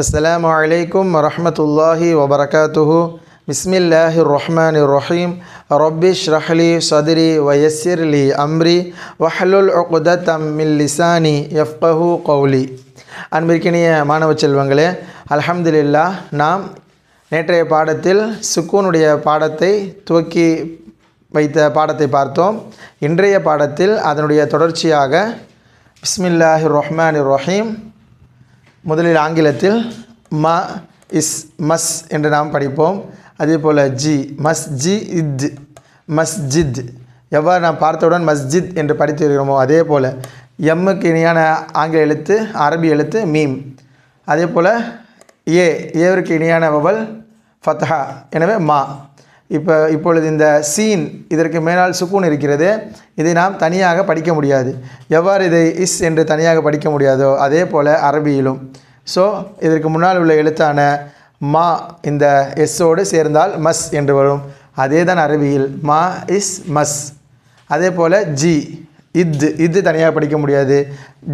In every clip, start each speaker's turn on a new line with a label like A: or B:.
A: அஸ்லாம் வலைக்கம் வரமத்துல்லாஹி வபரகாத்துஹு. பிஸ்மில்லாஹி ரஹ்மான் ரஹீம் ரப்பிஷ் ரஹ்லி சதுரி வயசிர்லி அம்ரி. வஹலுல் உகுதத் அம்மில் லிசானி எஃப்கஹு கௌலி. அன்பிற்கினிய மாணவ செல்வங்களே அலமதுல்லா நாம் நேற்றைய பாடத்தில் சுக்கூனுடைய பாடத்தை துவக்கி வைத்த பாடத்தை பார்த்தோம். இன்றைய பாடத்தில் அதனுடைய தொடர்ச்சியாக பிஸ்மில்லாஹி ரஹ்மான் ரஹீம் முதலில் ஆங்கிலத்தில் ம இஸ் மஸ் என்று நாம் படிப்போம். அதே போல் ஜி மஸ் ஜி இத் மஸ்ஜித். எவ்வாறு நாம் பார்த்தவுடன் மஸ்ஜித் என்று படித்து வருகிறோமோ அதே போல் எம்முக்கு இணையான ஆங்கில எழுத்து அரபி எழுத்து மீம். அதே போல் ஏ ஏவிற்கு இணையான வவல் ஃபத்ஹா. எனவே மா. இப்போ இப்பொழுது இந்த சீன் இதற்கு மேலால் சுக்கூன் இருக்கிறது. இதை நாம் தனியாக படிக்க முடியாது. எவ்வாறு இதை இஸ் என்று தனியாக படிக்க முடியாதோ அதே போல் அரபியிலும். ஸோ இதற்கு முன்னால் உள்ள எழுத்தான மா இந்த எஸ்ஸோடு சேர்ந்தால் மஸ் என்று வரும். அதே தான் அரபியில் மா இஸ் மஸ். அதே போல் ஜி இத் இது தனியாக படிக்க முடியாது.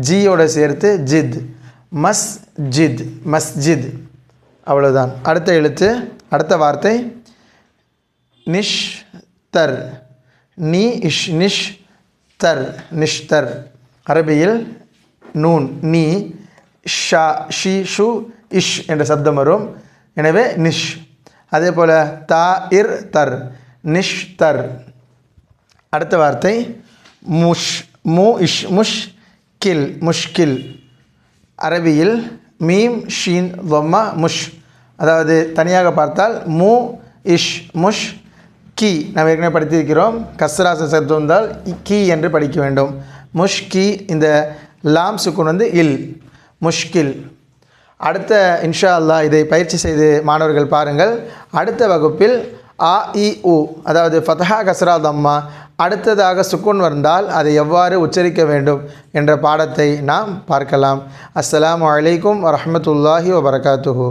A: ஜியோட சேர்த்து ஜித். மஸ் ஜித் மஸ்ஜித். அவ்வளோதான் அடுத்த எழுத்து அடுத்த வார்த்தை. நிஷ் தர் நீ இஷ் நிஷ் தர் நிஷ்தர். அரபியில் நூன் நீ ஷா ஷி ஷு இஷ் என்ற சப்தம் வரும். எனவே நிஷ். அதே போல் தா இர் தர். நிஷ் தர் அடுத்த வார்த்தை முஷ் மு இஷ் முஷ் கில் முஷ்கில். அரபியில் மீம் ஷீன் வம்மா முஷ். அதாவது தனியாக பார்த்தால் மு இஷ் முஷ் கி நாம் ஏற்கனவே படித்திருக்கிறோம். கஸ்ராச சத்து வந்தால் கி என்று படிக்க வேண்டும். முஷ்கி இந்த லாம் சுக்குன் வந்து இல் முஷ்கில். அடுத்த இன்ஷா அல்லாஹ் இதை பயிற்சி செய்து மாணவர்கள் பாருங்கள். அடுத்த வகுப்பில் ஆ இ உ அதாவது ஃபதஹா கஸ்ரா தம்மா அடுத்ததாக சுக்குன் வந்தால் அதை எவ்வாறு உச்சரிக்க வேண்டும் என்ற பாடத்தை நாம் பார்க்கலாம். அஸ்லாம் அலைக்கும் வரமத்துல்லாஹி வபரகாத்துஹூ.